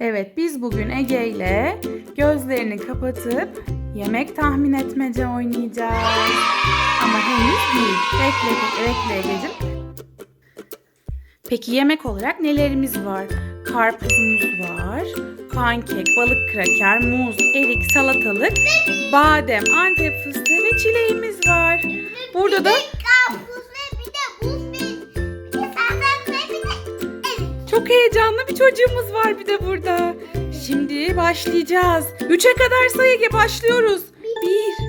Evet biz bugün Ege ile gözlerini kapatıp yemek tahmin etmece oynayacağız. Ama henüz değil. Bekle bekle Ege'cim. Peki yemek olarak nelerimiz var? Karpuzumuz var, pankek, balık kraker, muz, erik, salatalık, badem, antep fıstığı ve çileğimiz var. Burada da Çok heyecanlı bir çocuğumuz var bir de burada. Şimdi başlayacağız. Üçe kadar sayı başlıyoruz. Bir,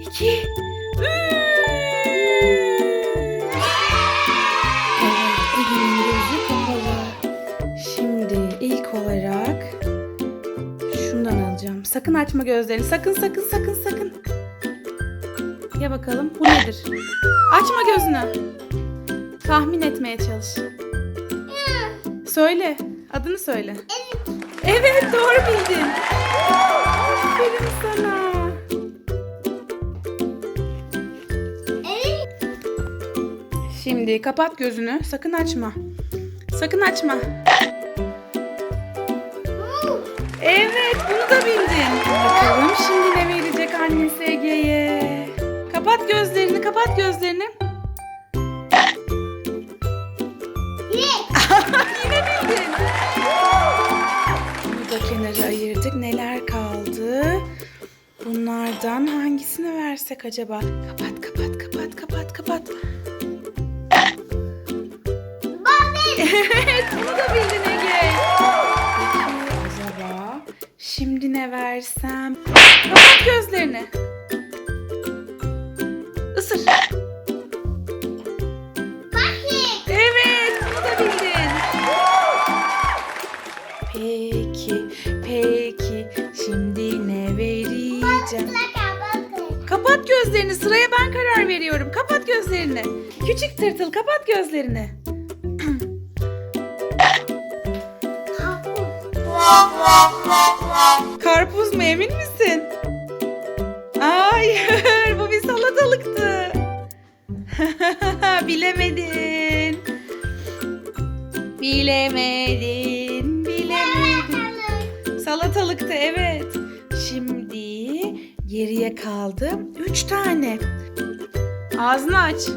iki, üç. Şimdi ilk olarak şundan alacağım. Sakın açma gözlerini. Sakın, sakın, sakın, sakın. Ya bakalım bu nedir? Açma gözünü. Tahmin etmeye çalış. Söyle. Adını söyle. Evet doğru bildin. Aferin sana. Evet. Şimdi kapat gözünü. Sakın açma. Sakın açma. Evet bunu da bildin. Bakalım şimdi ne verecek annesi Ege'ye. Kapat gözlerini kapat gözlerini. Kenara ayırdık. Neler kaldı? Bunlardan hangisini versek acaba? Kapat kapat kapat kapat kapat. Evet bunu da bildin Ege. Acaba şimdi ne versem? Kapat gözlerini. Sıraya ben karar veriyorum. Kapat gözlerini. Küçük tırtıl kapat gözlerini. Karpuz mu emin misin? Hayır bu bir salatalıktı. Bilemedin. Bilemedin. Bilemedin. Salatalıktı evet. Şimdi geriye kaldı üç tane. Ağzını aç.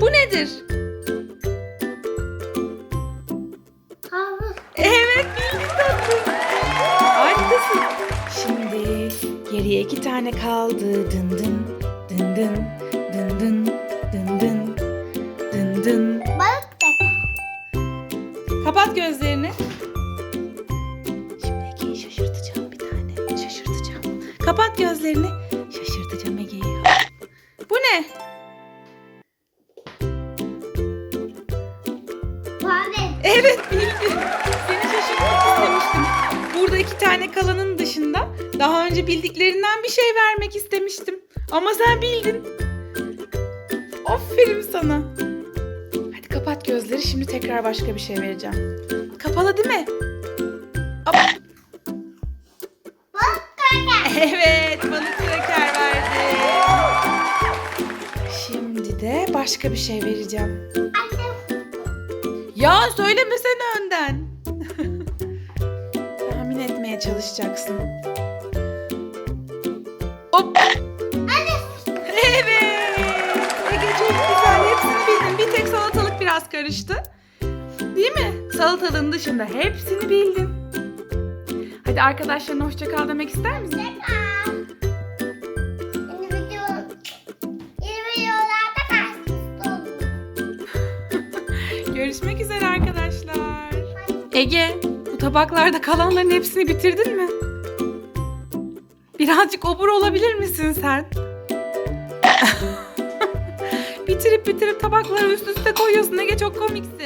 Bu nedir? Evet bildin tatlım. Harikasın. Şimdi geriye iki tane kaldı. Dın dın dın dın dın dın dın dın dın dın. Kapat gözlerini. Kapat gözlerini. Şaşırtacağım Ege'yi. Bu ne? Evet bildin. Seni şaşırtmak istemiştim. Burada iki tane kalanın dışında daha önce bildiklerinden bir şey vermek istemiştim. Ama sen bildin. Aferin sana. Hadi kapat gözleri şimdi tekrar başka bir şey vereceğim. Kapalı değil mi? Başka bir şey vereceğim. Ya söylemesene önden. Tahmin etmeye çalışacaksın. Hop. Evet. Ege çok güzel. Hepsini bildin. Bir tek salatalık biraz karıştı. Değil mi? Salatalığın dışında hepsini bildin. Hadi arkadaşlarına hoşça kal demek ister misin? Görüşmek üzere arkadaşlar. Ege, bu tabaklarda kalanların hepsini bitirdin mi? Birazcık obur olabilir misin sen? bitirip bitirip tabakları üst üste koyuyorsun Ege çok komiksin.